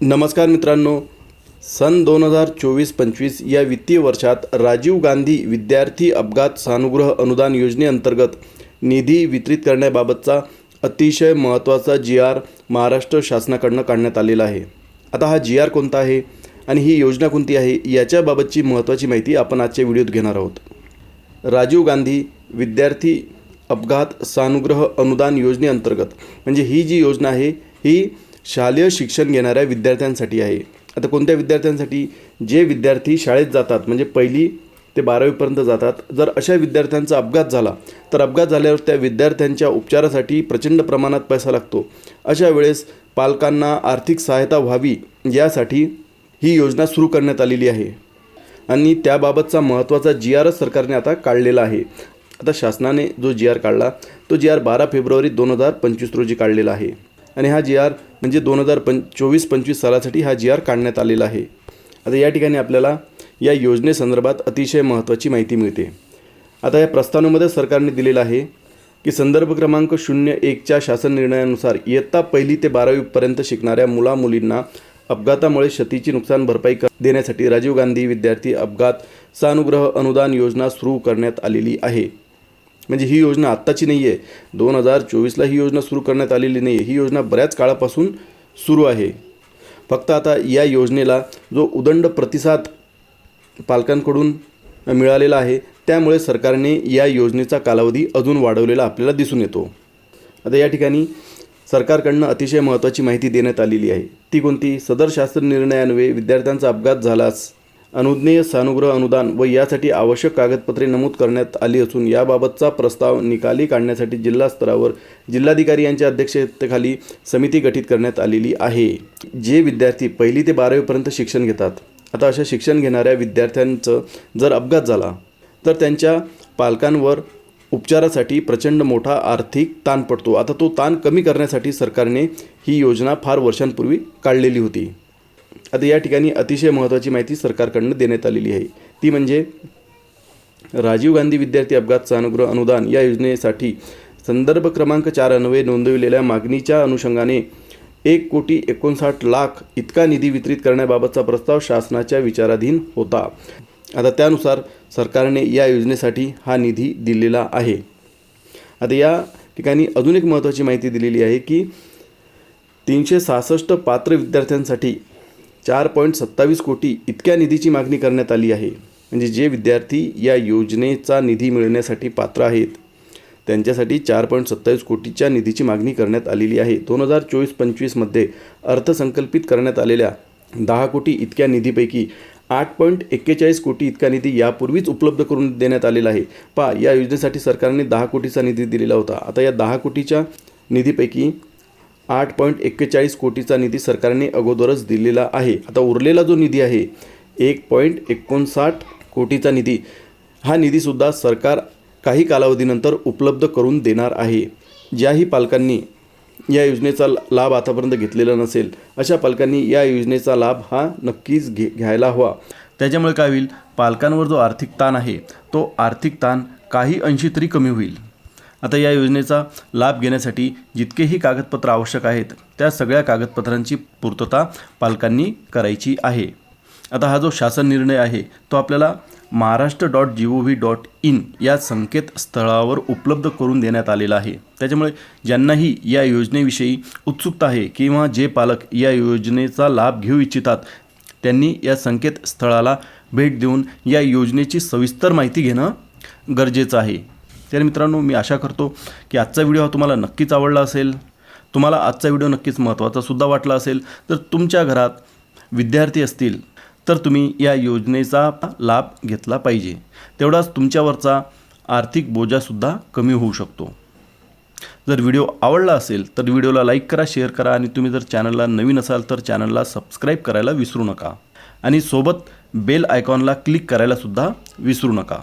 नमस्कार मित्रांनो. सन दोन हजार चोवीस पंचवीस या वित्तीय वर्षात राजीव गांधी विद्यार्थी अपघात सानुग्रह अनुदान योजनेअंतर्गत निधी वितरित करण्याबाबतचा अतिशय महत्त्वाचा जी आर महाराष्ट्र शासनाकडनं काढण्यात आलेला आहे. आता हा जी आर कोणता आहे आणि ही योजना कोणती आहे याच्याबाबतची महत्त्वाची माहिती आपण आजच्या व्हिडिओत घेणार आहोत. राजीव गांधी विद्यार्थी अपघात सानुग्रह अनुदान योजनेअंतर्गत म्हणजे ही जी योजना आहे ही शालेय शिक्षण घेणाऱ्या विद्यार्थ्यांसाठी आहे. आता कोणत्या विद्यार्थ्यांसाठी? जे विद्यार्थी शाळेत जातात म्हणजे पहिली ते बारावीपर्यंत जातात. जर अशा विद्यार्थ्यांचा अपघात झाला तर अपघात झाल्यावर त्या विद्यार्थ्यांच्या उपचारासाठी प्रचंड प्रमाणात पैसा लागतो. अशा वेळेस पालकांना आर्थिक सहायता व्हावी यासाठी ही योजना सुरू करण्यात आलेली आहे. आणि त्याबाबतचा महत्त्वाचा जी आरच सरकारने आता काढलेला आहे. आता शासनाने जो जी आर काढला तो जी आर बारा फेब्रुवारी दोन हजार पंचवीस रोजी काढलेला आहे. आणि हा जी आर म्हणजे दोन हजार पं चोवीस पंचवीस सालासाठी हा जी आर काढण्यात आलेला आहे. आता या ठिकाणी आपल्याला या योजनेसंदर्भात अतिशय महत्त्वाची माहिती मिळते. आता या प्रस्तावामध्ये सरकारने दिलेलं आहे की संदर्भ क्रमांक शून्य एकच्या शासन निर्णयानुसार इयत्ता पहिली ते बारावीपर्यंत शिकणाऱ्या मुला मुलींना अपघातामुळे क्षतीची नुकसान भरपाई कर देण्यासाठी राजीव गांधी विद्यार्थी अपघात सानुग्रह अनुदान योजना सुरू करण्यात आलेली आहे. म्हणजे ही योजना आत्ताची नाही आहे दोन हजार चोवीसला ही योजना सुरू करण्यात आलेली नाही आहे ही योजना बऱ्याच काळापासून सुरू आहे. फक्त आता या योजनेला जो उदंड प्रतिसाद पालकांकडून मिळालेला आहे त्यामुळे सरकारने या योजनेचा कालावधी अजून वाढवलेला आपल्याला दिसून येतो. आता या ठिकाणी सरकारकडनं अतिशय महत्त्वाची माहिती देण्यात आलेली आहे. ती कोणती? सदर शास्त्र निर्णयान्वये विद्यार्थ्यांचा अपघात झालाच. अनुज्ञेय सानुग्रह अनुदान व यासाठी आवश्यक कागदपत्रे नमूद करण्यात आली असून याबाबतचा प्रस्ताव निकाली काढण्यासाठी जिल्हा स्तरावर जिल्हाधिकारी यांच्या अध्यक्षतेखाली समिती गठीत करण्यात आलेली आहे. जे विद्यार्थी पहिली ते बारावीपर्यंत शिक्षण घेतात आता अशा शिक्षण घेणाऱ्या विद्यार्थ्यांचं जर अपघात झाला तर त्यांच्या पालकांवर उपचारासाठी प्रचंड मोठा आर्थिक ताण पडतो. आता तो ताण कमी करण्यासाठी सरकारने ही योजना फार वर्षांपूर्वी काढलेली होती. आता या ठिकाणी अतिशय महत्त्वाची माहिती सरकारकडनं देण्यात आलेली आहे. ती म्हणजे राजीव गांधी विद्यार्थी अपघात सानुग्रह अनुदान या योजनेसाठी संदर्भ क्रमांक चार अन्वये नोंदविलेल्या मागणीच्या अनुषंगाने एक कोटी एकोणसाठ लाख इतका निधी वितरित करण्याबाबतचा प्रस्ताव शासनाच्या विचाराधीन होता. आता त्यानुसार सरकारने या योजनेसाठी हा निधी दिलेला आहे. आता या ठिकाणी अजून एक महत्त्वाची माहिती दिलेली आहे की तीनशे सहासष्ट पात्र विद्यार्थ्यांसाठी चार पॉईंट सत्तावीस कोटी इतक्या निधीची मागणी करण्यात आली आहे. म्हणजे जे विद्यार्थी या योजनेचा निधी मिळण्यासाठी पात्र आहेत त्यांच्यासाठी चार पॉईंट सत्तावीस कोटीच्या निधीची मागणी करण्यात आलेली आहे. दोन हजार चोवीस पंचवीसमध्ये अर्थसंकल्पित करण्यात आलेल्या दहा कोटी इतक्या निधीपैकी आठ पॉईंट एक्केचाळीस कोटी इतका निधी यापूर्वीच उपलब्ध करून देण्यात आलेला आहे. पहा या योजनेसाठी सरकारने दहा कोटीचा निधी दिलेला होता. आता या दहा कोटीच्या निधीपैकी आठ पॉईंट एक्केचाळीस कोटीचा निधी सरकारने अगोदरच दिलेला आहे. आता उरलेला जो निधी आहे एक पॉईंट एकोणसाठ कोटीचा निधी हा निधीसुद्धा सरकार काही कालावधीनंतर उपलब्ध करून देणार आहे. ज्याही पालकांनी या योजनेचा लाभ आतापर्यंत घेतलेला नसेल अशा पालकांनी या योजनेचा लाभ हा नक्कीच घे घ्यायला हवा. त्याच्यामुळे काय होईल? पालकांवर जो आर्थिक ताण आहे तो आर्थिक ताण काही अंशी तरी कमी होईल. आता या योजनेचा लाभ घेण्यासाठी जितकेही कागदपत्र आवश्यक आहेत त्या सगळ्या कागदपत्रांची पूर्तता पालकांनी करायची आहे. आता हा जो शासन निर्णय आहे तो आपल्याला Maharashtra dot G O V dot in या संकेतस्थळावर उपलब्ध करून देण्यात आलेला आहे. त्याच्यामुळे ज्यांनाही या योजनेविषयी उत्सुकता आहे किंवा जे पालक या योजनेचा लाभ घेऊ इच्छितात त्यांनी या संकेतस्थळाला भेट देऊन या योजनेची सविस्तर माहिती घेणं गरजेचं आहे. तर मित्रांनो मी आशा करतो की आजचा व्हिडिओ हा तुम्हाला नक्कीच आवडला असेल. तुम्हाला आजचा व्हिडिओ नक्कीच महत्त्वाचा सुद्धा वाटला असेल. तर तुमच्या घरात विद्यार्थी असतील तर तुम्ही या योजनेचा लाभ घेतला पाहिजे. तेवढाच तुमच्यावरचा आर्थिक बोजासुद्धा कमी होऊ शकतो. जर व्हिडिओ आवडला असेल तर व्हिडिओला लाईक करा शेअर करा आणि तुम्ही जर चॅनलला नवीन असाल तर चॅनलला सबस्क्राईब करायला विसरू नका. आणि सोबत बेल आयकॉनला क्लिक करायलासुद्धा विसरू नका.